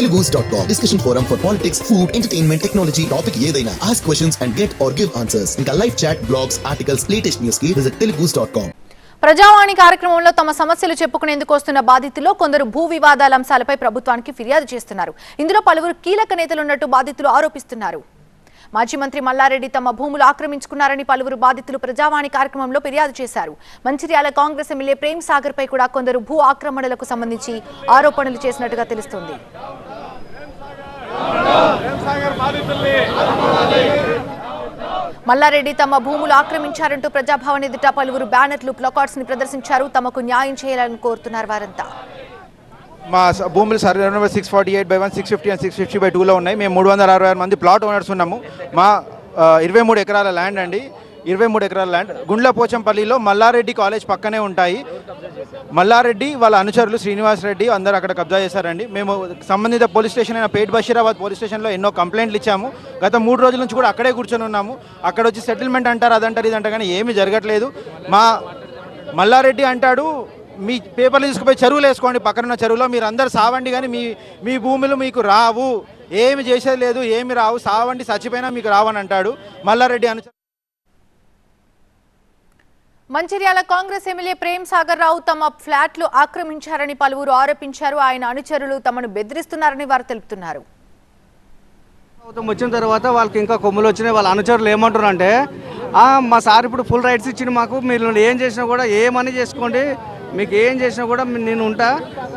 telugus.com. Discussion forum for politics, food, entertainment, technology, topic ఏదైనా. Ask questions and get or give answers. ఇంకా live chat, blogs, articles, latest news కి visit telugus.com. ప్రజావాణి కార్యక్రమంలో తమ సమస్యలు చెప్పుకునేందుకు వస్తున్న బాధితుల్లో కొందరు భూ వివాదాల అంశాలపై ప్రభుత్వానికి ఫిర్యాదు చేస్తున్నారు ఇందులో పలువురు కీలక నేతలు ఉన్నట్టు బాధితులు ఆరోపిస్తున్నారు మాజీ మంత్రి మల్లారెడ్డి తమ భూములు ఆక్రమించుకున్నారని పలువురు బాధితులు ప్రజావాణి కార్యక్రమంలో ఫిర్యాదు చేశారు మంచిర్యాల కాంగ్రెస్ ఎమ్మెల్యే ప్రేమ్ సాగర్ పై కూడా కొందరు భూ ఆక్రమణలకు సంబంధించి ఆరోపణలు చేసినట్టుగా తెలుస్తోంది మల్లారెడ్డి తమ భూములు ఆక్రమించారంటూ ప్రజాభవన్ ఎదుట పలువురు బ్యానర్లు ప్లకార్డ్స్ని ప్రదర్శించారు. తమకు న్యాయం చేయాలని కోరుతున్నారు వారంతా. మా భూములు survey number six forty eight by one six fifty and six fifty by టూలో ఉన్నాయి. మేము మూడు వందల అరవై ఆరు మంది ప్లాట్ ఓనర్స్ ఉన్నాము. మా ఇరవై మూడు ఎకరాల ల్యాండ్ అండి. ఇరవై మూడు ఎకరాల ల్యాండ్ గుండ్ల పోచంపల్లిలో మల్లారెడ్డి కాలేజ్ పక్కనే ఉంటాయి. మల్లారెడ్డి వాళ్ళ అనుచరులు శ్రీనివాస్ రెడ్డి అందరూ అక్కడ కబ్జా చేశారండి. మేము సంబంధిత పోలీస్ స్టేషన్ అయిన పేట్ బషీరాబాద్ పోలీస్ స్టేషన్లో ఎన్నో కంప్లైంట్లు ఇచ్చాము. గత మూడు రోజుల నుంచి కూడా అక్కడే కూర్చొని ఉన్నాము. అక్కడ వచ్చి సెటిల్మెంట్ అంటారు అదంటారు ఇదంటారు కానీ ఏమీ జరగట్లేదు. మా మల్లారెడ్డి అంటాడు మీ పేపర్లు తీసుకుపోయి చెరువులు వేసుకోండి పక్కన చెరువులో మీరు అందరు సావండి కానీ మీ మీ భూములు మీకు రావు. ఏమి చేసేది లేదు ఏమి రావు. సావండి చచ్చిపోయినా మీకు రావని అంటాడు మల్లారెడ్డి అను మంచిర్యాల కాంగ్రెస్ ఎమ్మెల్యే ప్రేమ్ సాగర్ రావు తమ ఫ్లాట్లు ఆక్రమించారని పలువురు ఆరోపించారు. ఆయన అనుచరులు తమను బెదిరిస్తున్నారని వారు తెలుపుతున్నారు. వచ్చిన తర్వాత వాళ్ళకి ఇంకా కొమ్ములు వచ్చినాయి. వాళ్ళ అనుచరులు ఏమంటారు అంటే మా సార్ ఇప్పుడు ఫుల్ రైట్స్ ఇచ్చింది మాకు. మీరు ఏం చేసినా కూడా ఏమని చేసుకోండి. మీకు ఏం చేసినా కూడా నేను ఉంటా.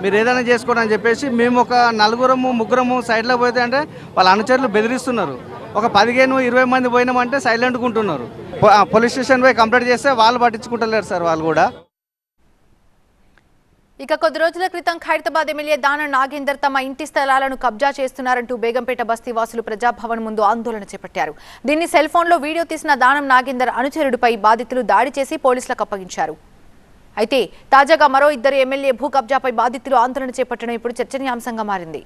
మీరు ఏదైనా చేసుకోండి అని చెప్పేసి మేము ఒక నలుగురము ముగ్గురము సైడ్లో పోతే అంటే వాళ్ళ అనుచరులు బెదిరిస్తున్నారు. ఒక పదిహేను ఇరవై మంది పోయినామంటే సైలెంట్గా ఉంటున్నారు. పోలీస్ స్టేషన్ పోయి కంప్లైంట్ చేస్తే వాళ్ళు పట్టించుకుంటలేరు సార్ వాళ్ళు కూడా. ఇక కొద్ది రోజుల క్రితం ఖైరతాబాద్ ఎమ్మెల్యే దాన నాగేందర్ తమ ఇంటి స్థలాలను కబ్జా చేస్తున్నారంటూ బేగంపేట బస్తీ వాసులు ప్రజాభవన్ ముందు ఆందోళన చేపట్టారు. దీన్ని సెల్ ఫోన్లో వీడియో తీసిన దానం నాగేందర్ అనుచరుడిపై బాధితులు దాడి చేసి పోలీసులకు అప్పగించారు. అయితే తాజాగా మరో ఇద్దరు ఎమ్మెల్యే భూ కబ్జాపై బాధితులు ఆందోళన చేపట్టడం ఇప్పుడు చర్చనీయాంశంగా మారింది.